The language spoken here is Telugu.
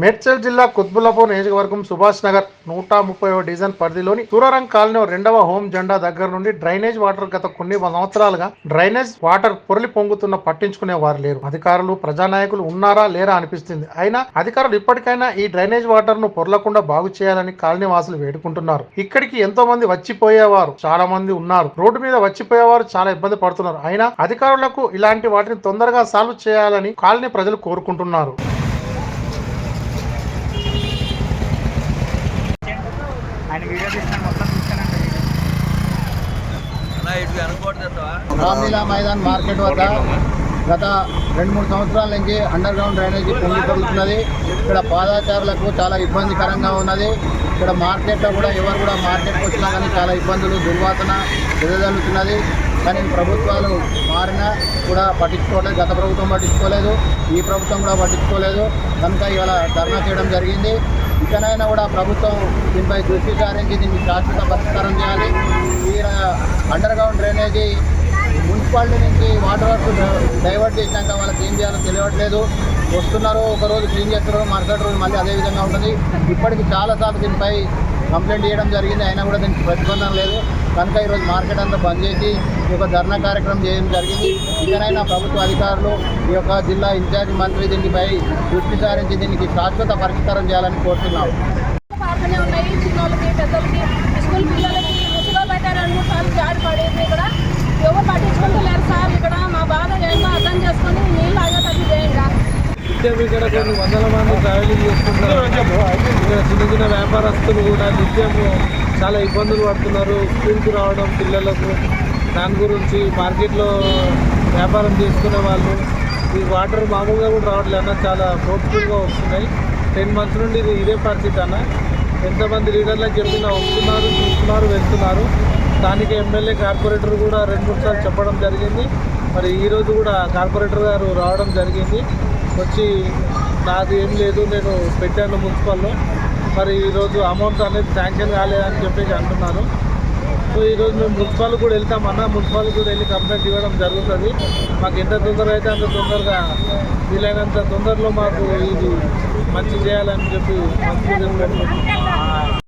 మేడ్చల్ జిల్లా కుత్బుల్లాపూర్ నియోజకవర్గం సుభాష్ నగర్ నూట ముప్పై డివిజన్ పరిధిలోని సూరారంగ్ కాలనీ రెండవ హోం జెండా దగ్గర నుండి డ్రైనేజ్ వాటర్ గత కొన్ని సంవత్సరాలుగా డ్రైనేజ్ వాటర్ పొరలి పొంగుతున్న పట్టించుకునే వారు లేరు. అధికారులు ప్రజానాయకులు ఉన్నారా లేరా అనిపిస్తుంది. అయినా అధికారులు ఇప్పటికైనా ఈ డ్రైనేజ్ వాటర్ను పొరలకుండా బాగు చేయాలని కాలనీ వాసులు వేడుకుంటున్నారు. ఇక్కడికి ఎంతో మంది వచ్చిపోయేవారు చాలా మంది ఉన్నారు. రోడ్డు మీద వచ్చిపోయేవారు చాలా ఇబ్బంది పడుతున్నారు. అయినా అధికారులకు ఇలాంటి వాటిని తొందరగా సాల్వ్ చేయాలని కాలనీ ప్రజలు కోరుకుంటున్నారు. రామ్లీలా మైదాన్ మార్కెట్ వద్ద గత రెండు మూడు సంవత్సరాల నుంచి అండర్ గ్రౌండ్ డ్రైనేజీ పొంగి పెరుగుతున్నది. ఇక్కడ పాదాచారులకు చాలా ఇబ్బందికరంగా ఉన్నది. ఇక్కడ మార్కెట్లో కూడా ఎవరు కూడా మార్కెట్కి వచ్చినా కానీ చాలా ఇబ్బందులు దుర్వాసన ఎదజల్లుతున్నది కానీ ప్రభుత్వాలు మారినా కూడా పట్టించుకోలేదు గత ప్రభుత్వం పట్టించుకోలేదు. ఈ ప్రభుత్వం కూడా పట్టించుకోలేదు. కనుక ఇవాళ ధర్నా చేయడం జరిగింది. ఇకనైనా కూడా ప్రభుత్వం దీనిపై దృష్టి సారించి దీన్ని శాశ్వత పరిష్కారం చేయాలి. ఈ అండర్ గ్రౌండ్ డ్రైనేజీ మున్సిపాలిటీ నుంచి వాటర్ వర్క్ డైవర్ట్ చేసినాక వాళ్ళకి ఏం చేయాలో తెలియట్లేదు. వస్తున్నారు ఒక రోజు క్లీన్ చేస్తున్నారు మరుసటి రోజు మళ్ళీ అదే విధంగా ఉంటుంది. ఇప్పటికి చాలాసార్లు దీనిపై కంప్లైంట్ చేయడం జరిగింది. అయినా కూడా దీనికి ప్రతిబంధం లేదు. కనుక ఈరోజు మార్కెట్ అంతా బంద్ చేసి ఈ యొక్క ధర్నా కార్యక్రమం చేయడం జరిగింది. ఇకనైనా ప్రభుత్వ అధికారులు ఈ యొక్క జిల్లా ఇన్ఛార్జ్ మంత్రి దీనిపై దృష్టి సారించి దీనికి శాశ్వత పరిష్కారం చేయాలని కోరుతున్నాం. నిత్యం ఇక్కడ కొన్ని వందల మంది ట్రావెలింగ్ చేస్తుంటారు. ఇక్కడ చిన్న చిన్న వ్యాపారస్తులు కూడా నిత్యము చాలా ఇబ్బందులు పడుతున్నారు. స్కూల్కి రావడం పిల్లలకు. దాని గురించి మార్కెట్లో వ్యాపారం చేసుకునే వాళ్ళు. ఈ వాటర్ మామూలుగా కూడా రావట్లేదు అన్న చాలా ఫోర్స్ఫుల్గా వస్తున్నాయి. టెన్ మంత్స్ నుండి ఇది ఇదే పరిస్థితి అన్న. ఎంతమంది లీడర్లకు చెప్పినా వస్తున్నారు చూస్తున్నారు వెళ్తున్నారు. స్థానిక ఎమ్మెల్యే కార్పొరేటర్ కూడా రెండు మూడు సార్లు చెప్పడం జరిగింది. మరి ఈరోజు కూడా కార్పొరేటర్ గారు రావడం జరిగింది. వచ్చి నాది ఏం లేదు నేను పెట్టాను మున్సిపల్లో. మరి ఈరోజు అమౌంట్ అనేది శాంక్షన్ కాలేదని చెప్పేసి అంటున్నారు. సో ఈరోజు మేము మున్సిపల్ కూడా వెళ్తామన్నా మున్సిపల్ కూడా వెళ్ళి కంప్లైంట్ ఇవ్వడం జరుగుతుంది. మాకు ఎంత తొందరగా అయితే అంత తొందరగా వీలైనంత తొందరలో మాకు ఇది మంచి చేయాలని చెప్పి మంచి